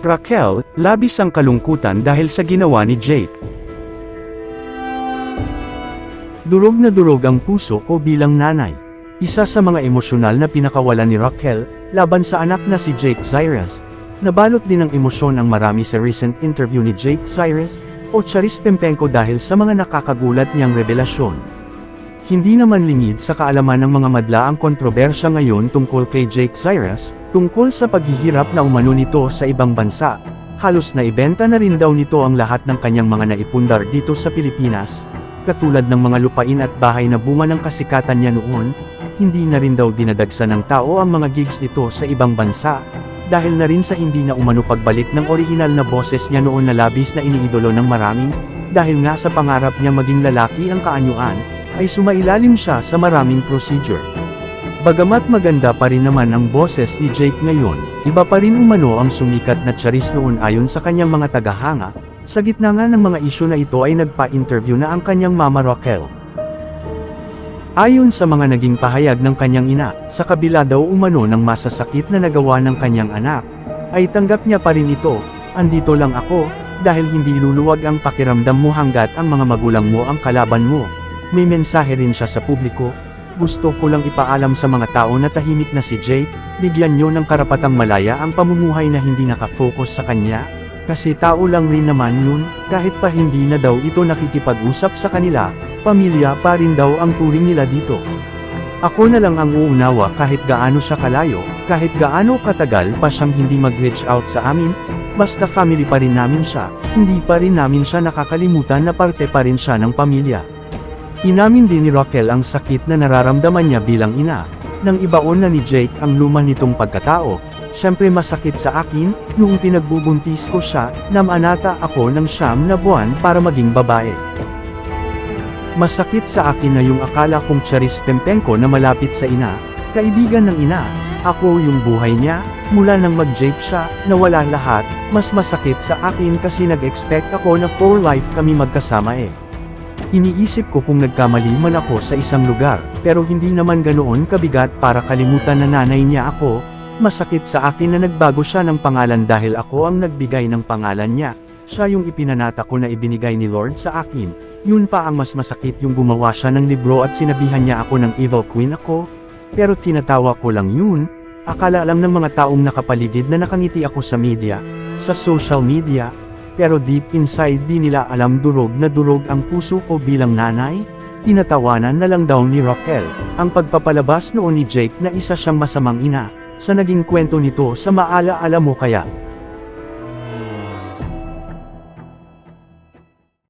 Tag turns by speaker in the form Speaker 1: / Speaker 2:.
Speaker 1: Raquel, labis ang kalungkutan dahil sa ginawa ni Jake.
Speaker 2: Durog na durog ang puso ko bilang nanay. Isa sa mga emosyonal na pinakawalan ni Raquel, laban sa anak na si Jake Cyrus. Nabalot din ng emosyon ang marami sa recent interview ni Jake Cyrus, o Charis Pempenko dahil sa mga nakakagulat niyang revelasyon. Hindi naman lingid sa kaalaman ng mga madla ang kontrobersya ngayon tungkol kay Jake Cyrus, tungkol sa paghihirap na umano nito sa ibang bansa. Halos na ibenta na rin daw nito ang lahat ng kanyang mga naipundar dito sa Pilipinas, katulad ng mga lupain at bahay na bunga ng kasikatan niya noon, hindi na rin daw dinadagsa ng tao ang mga gigs nito sa ibang bansa, dahil na rin sa hindi na umano pagbalik ng orihinal na boses niya noon na labis na iniidolo ng marami, dahil nga sa pangarap niya maging lalaki ang kaanyuan, ay sumailalim siya sa maraming procedure. Bagamat maganda pa rin naman ang boses ni Jake ngayon, iba pa rin umano ang sumikat na charis noon ayon sa kanyang mga tagahanga, sa gitna nga ng mga isyu na ito ay nagpa-interview na ang kanyang mama Raquel. Ayon sa mga naging pahayag ng kanyang ina, sa kabila daw umano ng masasakit na nagawa ng kanyang anak, ay tanggap niya pa rin ito, andito lang ako, dahil hindi luluwag ang pakiramdam mo hanggat ang mga magulang mo ang kalaban mo. May mensahe rin siya sa publiko, gusto ko lang ipaalam sa mga tao na tahimik na si Jake, bigyan nyo ng karapatang malaya ang pamumuhay na hindi nakafocus sa kanya, kasi tao lang rin naman yun, kahit pa hindi na daw ito nakikipag-usap sa kanila, pamilya pa rin daw ang turing nila dito. Ako na lang ang uunawa kahit gaano siya kalayo, kahit gaano katagal pa siyang hindi mag-reach out sa amin, basta family pa rin namin siya, hindi pa rin namin siya nakakalimutan na parte pa rin siya ng pamilya. Inamin din ni Raquel ang sakit na nararamdaman niya bilang ina, nang ibaon na ni Jake ang luma nitong pagkatao, syempre masakit sa akin, noong pinagbubuntis ko siya, namanata ako ng siyam na buwan para maging babae. Masakit sa akin na yung akala kong Charis Pempenko na malapit sa ina, kaibigan ng ina, ako yung buhay niya, mula nang mag-Jake siya, nawala lahat, mas masakit sa akin kasi nag-expect ako na for life kami magkasama eh. Iniisip ko kung nagkamali man ako sa isang lugar, pero hindi naman ganoon kabigat para kalimutan na nanay niya ako, masakit sa akin na nagbago siya ng pangalan dahil ako ang nagbigay ng pangalan niya, siya yung ipinanata ko na ibinigay ni Lord sa akin, yun pa ang mas masakit yung gumawa siya ng libro at sinabihan niya ako ng evil queen ako, pero tinatawa ko lang yun, akala lang ng mga taong nakapaligid na nakangiti ako sa media, sa social media, pero deep inside di nila alam durog na durog ang puso ko bilang nanay, tinatawanan na lang daw ni Raquel, ang pagpapalabas noon ni Jake na isa siyang masamang ina, sa naging kwento nito sa maala-ala mo kaya,